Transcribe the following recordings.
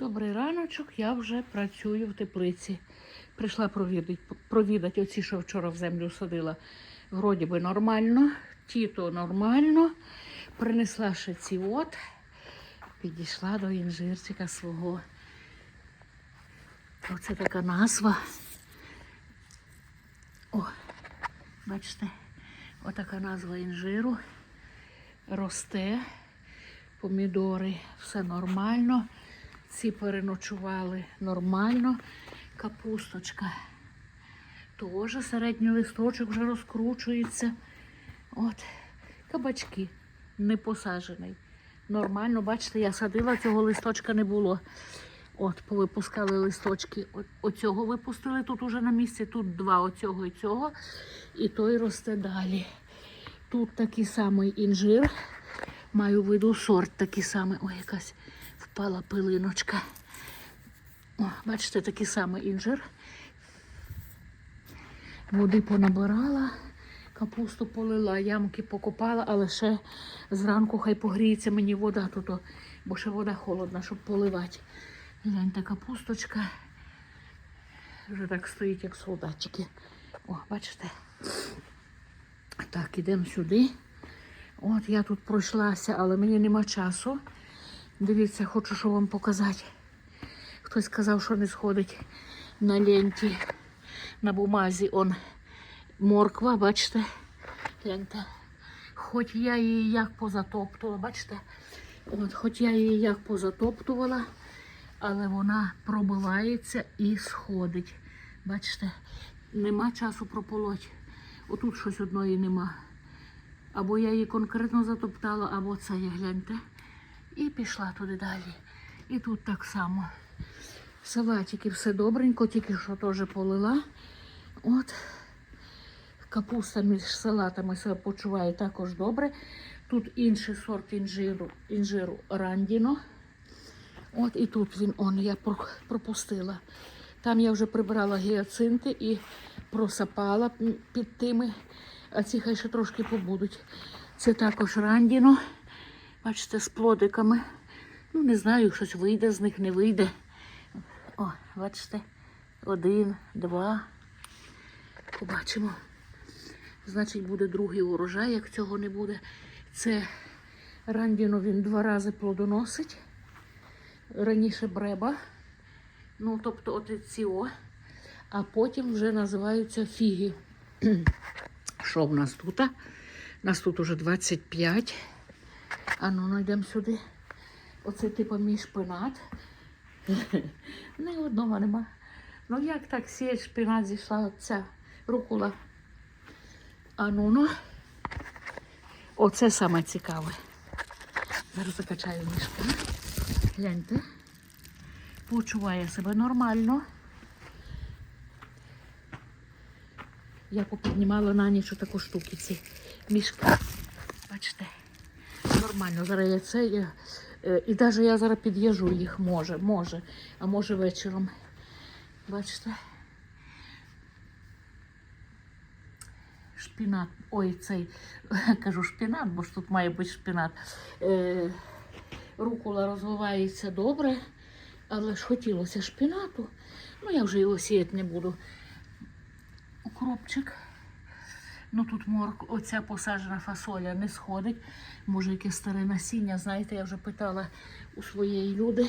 Добрий раночок, я вже працюю в теплиці. Прийшла провідати, провідати оці, що вчора в землю садила. Вроді би нормально, тіто нормально. Принесла ще ці от. Підійшла до інжирчика свого. Оце така назва. О, бачите, отака назва інжиру. Росте, помідори, все нормально. Ці переночували нормально. Капусточка. Теж середній листочок вже розкручується. От, кабачки не посаджений. Нормально, бачите, я садила, цього листочка не було. От, повипускали листочки. Оцього випустили тут уже на місці, тут два оцього і цього. І той росте далі. Тут такий самий інжир. Маю в виду сорт такий самий. Ой, якась впала пилиночка. О, бачите, такий самий інжир. Води понабирала, капусту полила, ямки покопала, але ще зранку хай погріється мені вода тут, бо ще вода холодна, щоб поливати. Гляньте, капусточка. Вже так стоїть, як солдатчики. О, бачите? Так, ідемо сюди. От я тут пройшлася, але мені нема часу. Дивіться, хочу що вам показати. Хтось сказав, що не сходить на ленті, на бумазі он морква, бачите? Гляньте. Хоч я її як позатоптувала, бачите? От, хоч я її як позатоптувала, але вона пробивається і сходить. Бачите, нема часу прополоть. Отут щось одної нема. Або я її конкретно затоптала, або це є, гляньте. І пішла туди далі. І тут так само. Салатики все добренько, тільки що теж полила. От. Капуста між салатами себе почуває також добре. Тут інший сорт інжиру, інжиру рандіно. От і тут він, он, я пропустила. Там я вже прибрала гіацинти і просапала під тими, а ці хай ще трошки побудуть. Це також рандіно. Бачите, з плодиками. Ну, не знаю, щось вийде з них, не вийде. О, бачите, один, два. Побачимо. Значить, буде другий урожай, як цього не буде. Це рандіно він два рази плодоносить. Раніше бреба. Ну, тобто от ці о. А потім вже називаються фіги. Що в нас тут? Нас тут уже 25. А ну, найдемо сюди. Оце типу мій шпинат. Не одного нема. Ну як так сіє шпинат зійшла ця рукула. А ну. Оце саме цікаве. Зараз закачаю шпинат. Гляньте. Почуває себе нормально. Я попіднімала на ніч таку штуки ці мішки. Бачите, нормально. Зараз я це. Я, е, і навіть я зараз під'їжджу їх, може, може, а може вечором. Бачите? Шпінат. Ой, цей, кажу шпінат, бо ж тут має бути шпінат. Е, рукола розвивається добре, але ж хотілося шпінату. Ну, я вже його сіяти не буду. Укропчик. Ну тут морк, оця посаджена фасоля не сходить. Може, яке старе насіння, знаєте, я вже питала у своєї люди.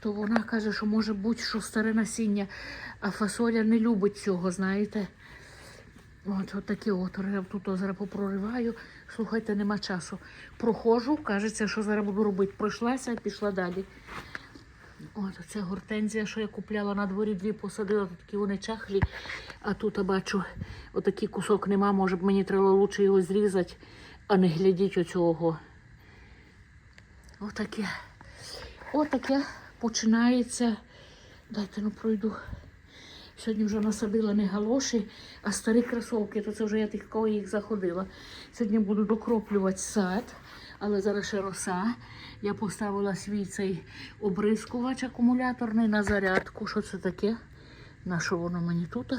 То вона каже, що може бути, що старе насіння, а фасоля не любить цього, знаєте. От, от такі отвори. Я тут зараз попрориваю. Слухайте, нема часу. Проходжу, кажеться, що зараз буду робити. Пройшлася і пішла далі. От оце гортензія, що я купляла на дворі, дві посадила, тут такі вони чахлі. А тут я бачу, отакий кусок нема, може б мені треба лучше його зрізати, а не глядіть оцього. Отаке. Отаке починається. Дайте ну пройду. Сьогодні вже насадила не галоші, а старі кросовки, то це вже я тих кого їх заходила. Сьогодні буду докроплювати сад, але зараз ще роса. Я поставила свій цей обрискувач акумуляторний на зарядку. Що це таке? На що воно мені тут?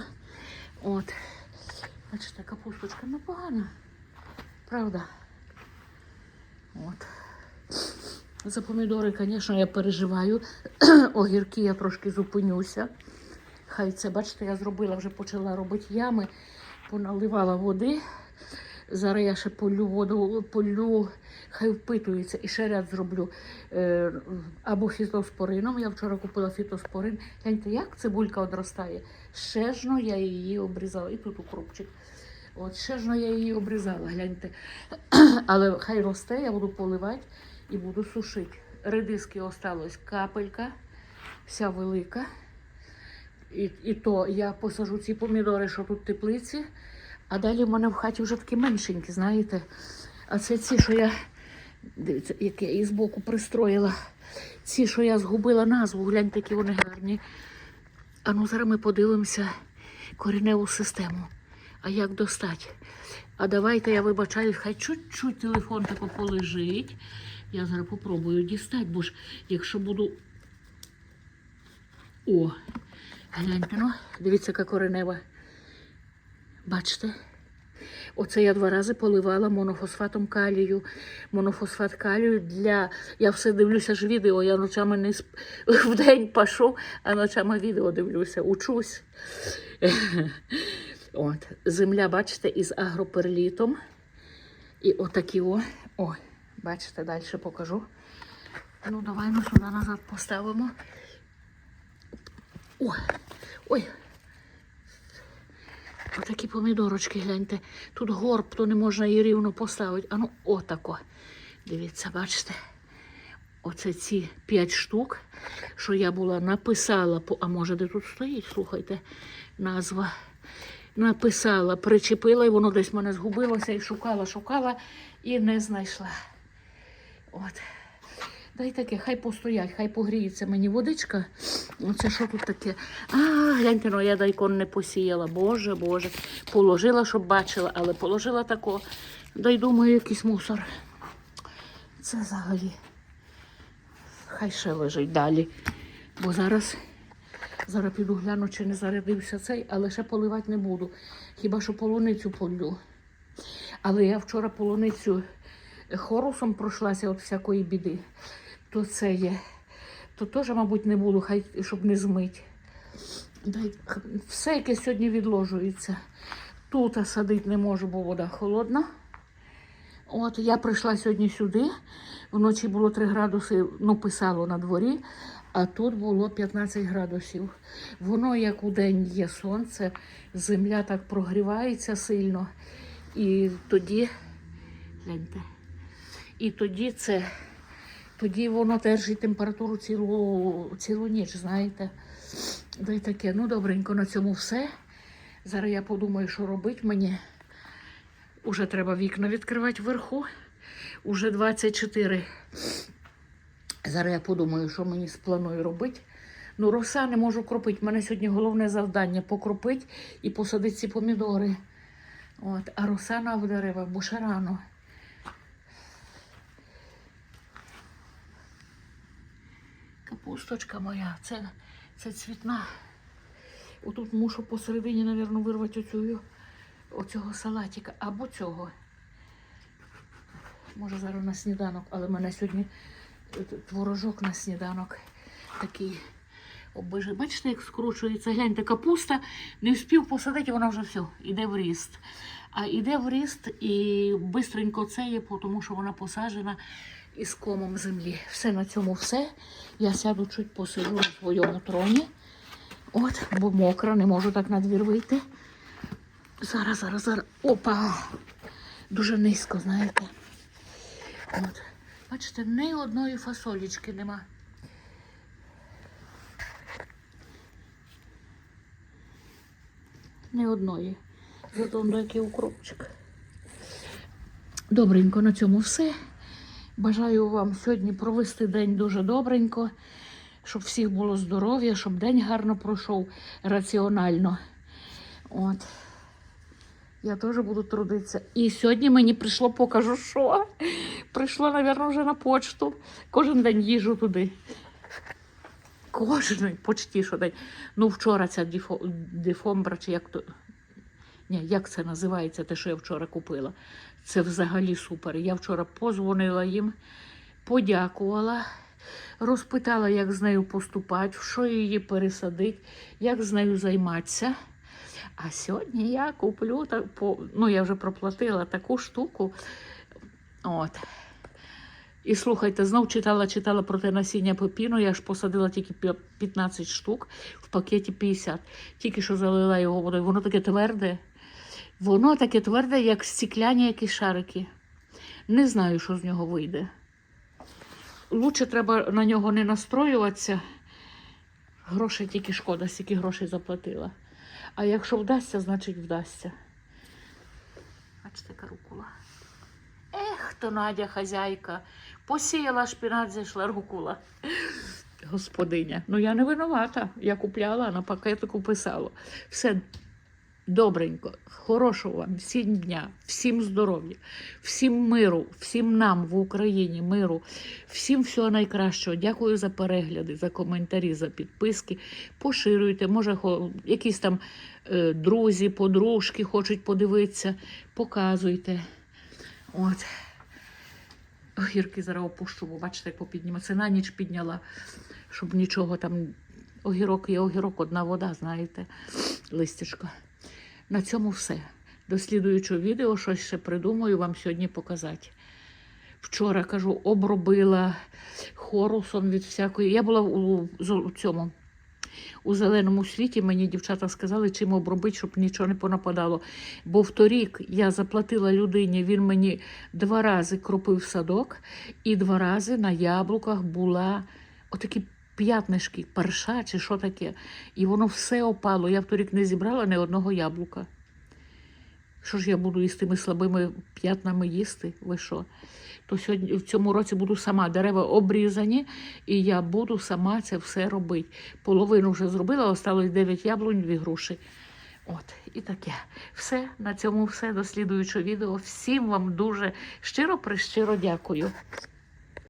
От. Бачите, капусточка непогана. Правда? От. За помідори, звісно, я переживаю. Огірки я трошки зупинюся. Хай це, бачите, я зробила, вже почала робити ями, поналивала води. Зараз я ще полю воду, полю, хай впитується, і ще ряд зроблю е, або фітоспорином. Я вчора купила фітоспорин. Гляньте, як цибулька одростає. Щежно я її обрізала. І тут укропчик. От щежно я її обрізала, гляньте. Але хай росте, я буду поливати і буду сушити. Редиски осталось капелька, вся велика. І, і то я посажу ці помідори, що тут в теплиці, а далі в мене в хаті вже такі меншенькі, знаєте. А це ці, що я. Дивіться, як я її збоку пристроїла. Ці, що я згубила назву, гляньте, які вони гарні. А ну зараз ми подивимося кореневу систему. А як достати? А давайте я вибачаю, хай чуть-чуть телефон тако полежить. Я зараз попробую дістати, бо ж якщо буду. О, гляньте, ну, дивіться, яка коренева. Бачите? Оце я два рази поливала монофосфатом калію. Монофосфат калію для. Я все дивлюся ж відео, я ночами не сп... в день пішов, а ночами відео дивлюся, учусь. От, земля, бачите, із агроперлітом. І отакі о. О, бачите, далі покажу. Ну, давай ми сюди назад поставимо. Ой, ой. Отакі помідорочки, гляньте. Тут горб, то не можна її рівно поставити. А ну, отако. Дивіться, бачите. Оце ці п'ять штук, що я була написала, а може де тут стоїть, слухайте, назва. Написала, причепила, і воно десь в мене згубилося і шукала, шукала і не знайшла. От. Дай таке, хай постоять, хай погріється мені водичка. Оце що тут таке? А, гляньте, ну я дайкон не посіяла. Боже, Боже. Положила, щоб бачила, але положила тако. Дай думаю, якийсь мусор. Це взагалі. Хай ще лежить далі. Бо зараз, зараз піду гляну, чи не зарядився цей, але ще поливати не буду. Хіба що полуницю полю. Але я вчора полуницю хорусом пройшлася від всякої біди. То це є. То теж, мабуть, не буду, хай щоб не змить. Все, яке сьогодні відложується. Тут садити не можу, бо вода холодна. От я прийшла сьогодні сюди. Вночі було 3 градуси, ну писало на дворі, а тут було 15 градусів. Воно як у день є сонце, земля так прогрівається сильно. І тоді, гляньте, і тоді це, тоді воно держить температуру цілу, цілу ніч, знаєте. Да й таке, ну добренько, на цьому все. Зараз я подумаю, що робити мені. Уже треба вікна відкривати вверху. Уже 24. Зараз я подумаю, що мені спланую робити. Ну, роса не можу кропити. У мене сьогодні головне завдання покропити і посадити ці помідори. От, а роса на деревах, бо ще рано. Капусточка моя, це, це цвітна. Отут мушу посередині, мабуть, вирвати оцю, оцього салатика або цього. Може зараз на сніданок, але в мене сьогодні е, творожок на сніданок такий обижений. Бачите, як скручується. Гляньте, капуста не встиг посадити, вона вже все, іде в ріст. А іде в ріст і бистренько це є, тому що вона посаджена із комом землі. Все на цьому все. Я сяду чуть посиджу на своєму троні. От, бо мокра, не можу так на двір вийти. Зараз, зараз, зараз. Опа! Дуже низько, знаєте. От. Бачите, ні одної фасолічки нема. Ні одної. Зато який укропчик. Добренько, на цьому все. Бажаю вам сьогодні провести день дуже добренько, щоб всіх було здоров'я, щоб день гарно пройшов раціонально. От. Я теж буду трудитися. І сьогодні мені прийшло, покажу, що. Прийшло, мабуть, вже на почту. Кожен день їжу туди. Кожен, почти що день. Ну, вчора ця діфо, дефомбра, чи як то. Ні, як це називається, те, що я вчора купила. Це взагалі супер. Я вчора позвонила їм, подякувала, розпитала, як з нею поступати, в що її пересадити, як з нею займатися. А сьогодні я куплю ну я вже проплатила таку штуку. От. І слухайте, знов читала, читала про те насіння пепіну. Я ж посадила тільки 15 штук, в пакеті 50. Тільки що залила його водою. Воно таке тверде. Воно таке тверде, як стікляні якісь шарики. Не знаю, що з нього вийде. Лучше треба на нього не настроюватися. Грошей тільки шкода, стільки грошей заплатила. А якщо вдасться, значить вдасться. Бачите, карукула. Ех, то Надя хазяйка. Посіяла шпінат, зійшла рукула. Господиня. Ну я не винувата. Я купляла, на пакетику писало. Все добренько, хорошого вам, всім дня, всім здоров'я, всім миру, всім нам в Україні миру, всім всього найкращого. Дякую за перегляди, за коментарі, за підписки. Поширюйте, може, якісь там е, друзі, подружки хочуть подивитися, показуйте. От. Огірки зараз опущу, бо бачите, як попідніма. Це на ніч підняла, щоб нічого там. Огірок є огірок, одна вода, знаєте, листячка. На цьому все. До відео щось ще придумаю вам сьогодні показати. Вчора кажу, обробила хорусом від всякої. Я була у, у цьому. У зеленому світі мені дівчата сказали, чим обробити, щоб нічого не понападало. Бо вторік я заплатила людині, він мені два рази кропив садок, і два рази на яблуках була отакі п'ятнишки, парша чи що таке. І воно все опало. Я вторік не зібрала ні одного яблука. Що ж я буду із тими слабими п'ятнами їсти? Ви що? То сьогодні в цьому році буду сама дерева обрізані, і я буду сама це все робити. Половину вже зробила, осталось 9 яблунь, 2 груші. От, і таке. Все, на цьому все. До слідуючого відео. Всім вам дуже щиро прищиро дякую.